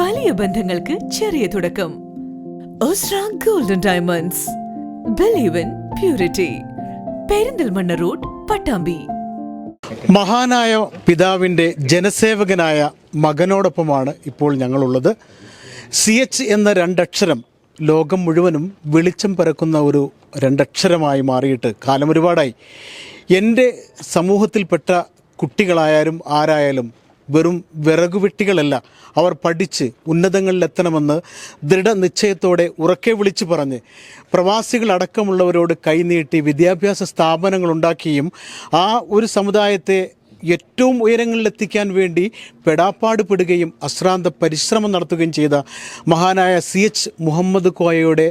വലിയ ബന്ധങ്ങൾക്ക് ചെറിയ തുടക്കം. Golden diamonds believe in purity Perinthalmanna road Pattambi. മഹാനായ പിതാവിന്റെ ജനസേവകനായ മകനോടൊപ്പമാണ് ഇപ്പോൾ ഞങ്ങളുള്ളത്. സി എച്ച് എന്ന രണ്ടക്ഷരം ലോകം മുഴുവനും വെളിച്ചം പരക്കുന്ന ഒരു രണ്ടക്ഷരമായി മാറിയിട്ട് കാലം ഒരുപാടായി എന്റെ സമൂഹത്തിൽപ്പെട്ട കുട്ടികളായാലും ആരായാലും വെറും വിറകുവെട്ടികളല്ല. അവർ പഠിച്ച് ഉന്നതങ്ങളിലെത്തണമെന്ന് ദൃഢനിശ്ചയത്തോടെ ഉറക്കെ വിളിച്ചു പറഞ്ഞ് പ്രവാസികളടക്കമുള്ളവരോട് കൈനീട്ടി വിദ്യാഭ്യാസ സ്ഥാപനങ്ങൾ ഉണ്ടാക്കിയും ആ ഒരു സമുദായത്തെ ഏറ്റവും ഉയരങ്ങളിലെത്തിക്കാൻ വേണ്ടി പെടാപ്പാട് പെടുകയും അശ്രാന്ത പരിശ്രമം നടത്തുകയും ചെയ്ത മഹാനായ സി എച്ച് മുഹമ്മദ് കോയയുടെ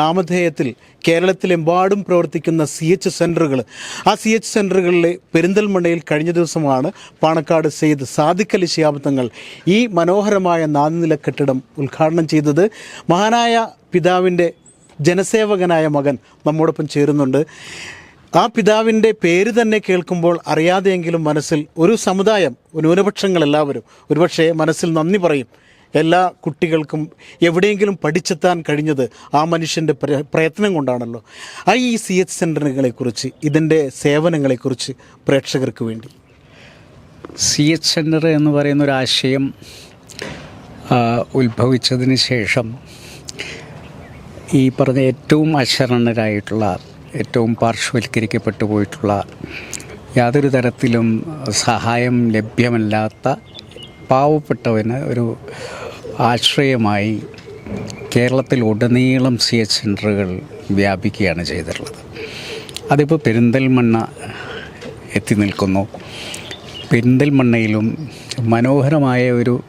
നാമധേയത്തിൽ കേരളത്തിലെമ്പാടും പ്രവർത്തിക്കുന്ന സി എച്ച് സെന്ററുകൾ ആ സി എച്ച് സെന്ററുകളിലെ പെരിന്തൽമണ്ണയിൽ കഴിഞ്ഞ ദിവസമാണ് പാണക്കാട് സെയ്ദ് സാദിഖ് അലി ശിയാബത്തങ്ങൾ ഈ മനോഹരമായ നാലുനില കെട്ടിടം ഉദ്ഘാടനം ചെയ്തത്. മഹാനായ പിതാവിന്റെ ജനസേവകനായ മകൻ നമ്മോടൊപ്പം ചേരുന്നുണ്ട്. ആ പിതാവിന്റെ പേര് തന്നെ കേൾക്കുമ്പോൾ അറിയാതെയെങ്കിലും മനസ്സിൽ ഒരു സമുദായം ന്യൂനപക്ഷങ്ങൾ എല്ലാവരും ഒരുപക്ഷെ മനസ്സിൽ നന്ദി പറയും. എല്ലാ കുട്ടികൾക്കും എവിടെയെങ്കിലും പഠിച്ചെത്താൻ കഴിഞ്ഞത് ആ മനുഷ്യന്റെ പ്ര- പ്രയത്നം കൊണ്ടാണല്ലോ. ഐ ഇ സി എച്ച് സെന്ററുകളെക്കുറിച്ച് ഇതിന്റെ സേവനങ്ങളെക്കുറിച്ച് പ്രേക്ഷകർക്ക് വേണ്ടി. സി എച്ച് സെന്റർ എന്ന് പറയുന്ന ഒരു ആശയം ഉത്ഭവിച്ചതിന് ശേഷം ഈ പറഞ്ഞ ഏറ്റവും അശരണരായിട്ടുള്ള ഏറ്റവും പാർശ്വവൽക്കരിക്കപ്പെട്ടു പോയിട്ടുള്ള യാതൊരു തരത്തിലും സഹായം ലഭ്യമല്ലാത്ത പാവപ്പെട്ടവന് ഒരു ആശ്രയമായി കേരളത്തിൽ ഉടനീളം സി എച്ച് സെന്ററുകൾ വ്യാപിക്കുകയാണ് ചെയ്തിട്ടുള്ളത്. അതിപ്പോൾ പെരിന്തൽമണ്ണ എത്തി നിൽക്കുന്നു. പെരിന്തൽമണ്ണയിലും മനോഹരമായ ഒരു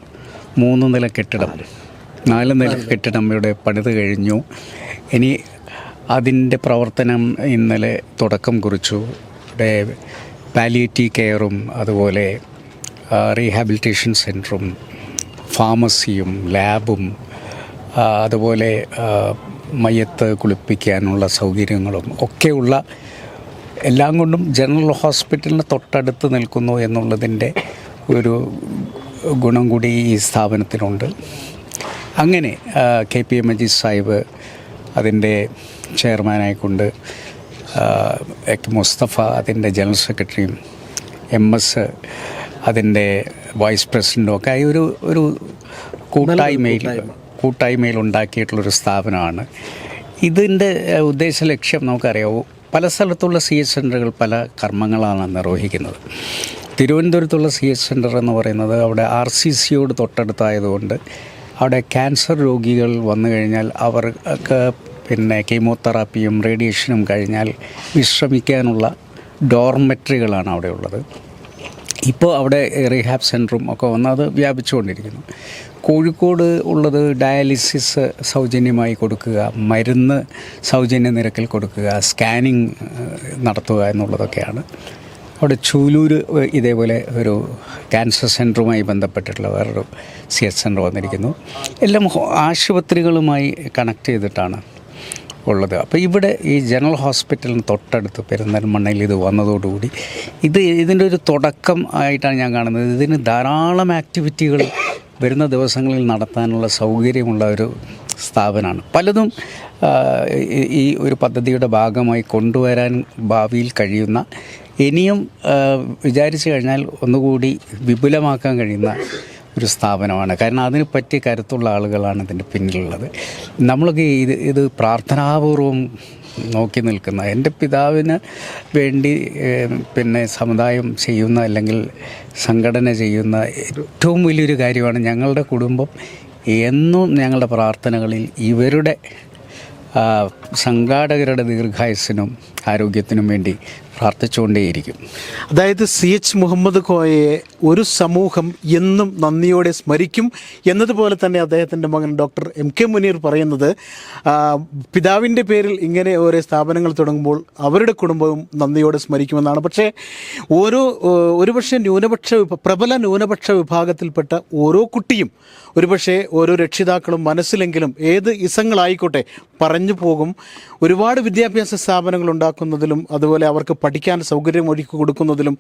മൂന്ന് നില കെട്ടിടം നാല് നില കെട്ടിടം ഇവിടെ പണിത് കഴിഞ്ഞു. ഇനി അതിന്റെ പ്രവർത്തനം ഇന്നലെ തുടക്കം കുറിച്ചു. ഇവിടെ പാലിയേറ്റീവ് കെയറും അതുപോലെ റീഹാബിലിറ്റേഷൻ സെന്ററും ഫാർമസിയും ലാബും അതുപോലെ മയ്യത്ത് കുളിപ്പിക്കാനുള്ള സൗകര്യങ്ങളും ഒക്കെയുള്ള എല്ലാം കൊണ്ടും ജനറൽ ഹോസ്പിറ്റലിന് തൊട്ടടുത്ത് നിൽക്കുന്നു എന്നുള്ളതിന്റെ ഒരു ഗുണം കൂടി ഈ സ്ഥാപനത്തിനുണ്ട്. അങ്ങനെ K P M Majeed Sahib അതിന്റെ ചെയർമാനായിക്കൊണ്ട് മുസ്തഫ അതിന്റെ ജനറൽ സെക്രട്ടറിയും എം എസ് അതിന്റെ വൈസ് പ്രസിഡന്റും ഒക്കെ ആയി ഒരു ഒരു കൂട്ടായ്മയിൽ കൂട്ടായ്മയിൽ ഉണ്ടാക്കിയിട്ടുള്ളൊരു സ്ഥാപനമാണ്. ഇതിന്റെ ഉദ്ദേശ ലക്ഷ്യം നമുക്കറിയാം പല സ്ഥലത്തുള്ള സി എച്ച് സെന്ററുകൾ പല കർമ്മങ്ങളാണ് നിർവഹിക്കുന്നത്. തിരുവനന്തപുരത്തുള്ള സി എച്ച് സെന്റർ എന്ന് പറയുന്നത് അവിടെ ആർ സി സിയോട് തൊട്ടടുത്തായതുകൊണ്ട് അവിടെ ക്യാൻസർ രോഗികൾ വന്നു കഴിഞ്ഞാൽ അവർക്ക് പിന്നെ കീമോതെറാപ്പിയും റേഡിയേഷനും കഴിഞ്ഞാൽ വിശ്രമിക്കാനുള്ള ഡോർമെറ്ററികളാണ് അവിടെ ഉള്ളത്. ഇപ്പോൾ അവിടെ റീഹാബ് സെന്ററും ഒക്കെ വന്ന് അത് വ്യാപിച്ചുകൊണ്ടിരിക്കുന്നു. കോഴിക്കോട് ഉള്ളത് ഡയാലിസിസ് സൗജന്യമായി കൊടുക്കുക മരുന്ന് സൗജന്യ നിരക്കിൽ കൊടുക്കുക സ്കാനിങ് നടത്തുക എന്നുള്ളതൊക്കെയാണ്. അവിടെ ചൂലൂർ ഇതേപോലെ ഒരു ക്യാൻസർ സെന്ററുമായി ബന്ധപ്പെട്ടിട്ടുള്ള വേറൊരു സി എച്ച് സെന്റർ വന്നിരിക്കുന്നു. എല്ലാം ആശുപത്രികളുമായി കണക്ട് ചെയ്തിട്ടാണ് ഉള്ളത്. അപ്പോൾ ഇവിടെ ഈ ജനറൽ ഹോസ്പിറ്റലിന് തൊട്ടടുത്ത് പെരുന്തൽമണ്ണയിൽ ഇത് വന്നതോടുകൂടി ഇത് ഇതിന്റെ ഒരു തുടക്കം ആയിട്ടാണ് ഞാൻ കാണുന്നത്. ഇതിന് ധാരാളം ആക്ടിവിറ്റികൾ വരുന്ന ദിവസങ്ങളിൽ നടത്താനുള്ള സൗകര്യമുള്ള ഒരു സ്ഥാപനമാണ്. പലതും ഈ ഒരു പദ്ധതിയുടെ ഭാഗമായി കൊണ്ടുവരാൻ ഭാവിയിൽ കഴിയുന്ന ഇനിയും വിചാരിച്ചു കഴിഞ്ഞാൽ ഒന്നുകൂടി വിപുലമാക്കാൻ കഴിയുന്ന ഒരു സ്ഥാപനമാണ്. കാരണം അതിന് പറ്റിയ കരുത്തുള്ള ആളുകളാണ് ഇതിന്റെ പിന്നിലുള്ളത്. നമ്മളൊക്കെ ഇത് ഇത് പ്രാർത്ഥനാപൂർവം നോക്കി നിൽക്കുന്ന എന്റെ പിതാവിന് വേണ്ടി പിന്നെ സമുദായം ചെയ്യുന്ന അല്ലെങ്കിൽ സംഘടന ചെയ്യുന്ന ഏറ്റവും വലിയൊരു കാര്യമാണ് ഞങ്ങളുടെ കുടുംബം. എന്നും ഞങ്ങളുടെ പ്രാർത്ഥനകളിൽ ഇവരുടെ സംഘാടകരുടെ ദീർഘായുസ്സിനും ആരോഗ്യത്തിനും വേണ്ടി പ്രാർത്ഥിച്ചുകൊണ്ടേയിരിക്കും. അതായത് സി എച്ച് മുഹമ്മദ് കോയയെ ഒരു സമൂഹം എന്നും നന്ദിയോടെ സ്മരിക്കും എന്നതുപോലെ തന്നെ അദ്ദേഹത്തിന്റെ മകൻ ഡോക്ടർ എം കെ മുനീർ പറയുന്നത് പിതാവിന്റെ പേരിൽ ഇങ്ങനെ ഓരോ സ്ഥാപനങ്ങൾ തുടങ്ങുമ്പോൾ അവരുടെ കുടുംബവും നന്ദിയോടെ സ്മരിക്കുമെന്നാണ്. പക്ഷേ ഓരോ ഒരുപക്ഷെ ന്യൂനപക്ഷ പ്രബല ന്യൂനപക്ഷ വിഭാഗത്തിൽപ്പെട്ട ഓരോ കുട്ടിയും ഒരുപക്ഷെ ഓരോ രക്ഷിതാക്കളും മനസ്സിലെങ്കിലും ഏത് ഇസങ്ങളായിക്കോട്ടെ പറഞ്ഞു പോകും. ഒരുപാട് വിദ്യാഭ്യാസ സ്ഥാപനങ്ങളുണ്ട് ഉണ്ടാക്കുന്നതിലും അതുപോലെ അവർക്ക് പഠിക്കാൻ സൗകര്യം ഒരുക്കി കൊടുക്കുന്നതിലും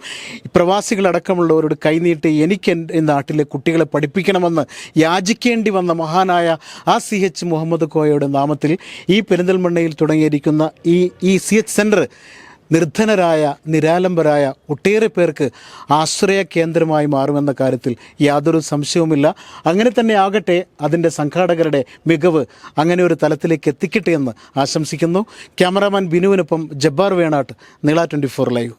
പ്രവാസികളടക്കമുള്ളവരോട് കൈനീട്ടി എനിക്ക് എന്റെ നാട്ടിലെ കുട്ടികളെ പഠിപ്പിക്കണമെന്ന് യാചിക്കേണ്ടി വന്ന മഹാനായ ആ സി എച്ച് മുഹമ്മദ് കോയയുടെ നാമത്തിൽ ഈ പെരിന്തൽമണ്ണയിൽ തുടങ്ങിയിരിക്കുന്ന ഈ ഈ സി എച്ച് സെന്റർ നിർധനരായ നിരാലംബരായ ഒട്ടേറെ പേർക്ക് ആശ്രയ കേന്ദ്രമായി മാറുമെന്ന കാര്യത്തിൽ യാതൊരു സംശയവുമില്ല. അങ്ങനെ തന്നെ ആകട്ടെ അതിന്റെ സംഘാടകരുടെ മികവ് അങ്ങനെ ഒരു തലത്തിലേക്ക് എത്തിക്കട്ടെ എന്ന് ആശംസിക്കുന്നു. ക്യാമറാമാൻ ബിനുവിനൊപ്പം ജബ്ബാർ വേണാട്ട് നീള ട്വന്റി ഫോർ ലൈവ്.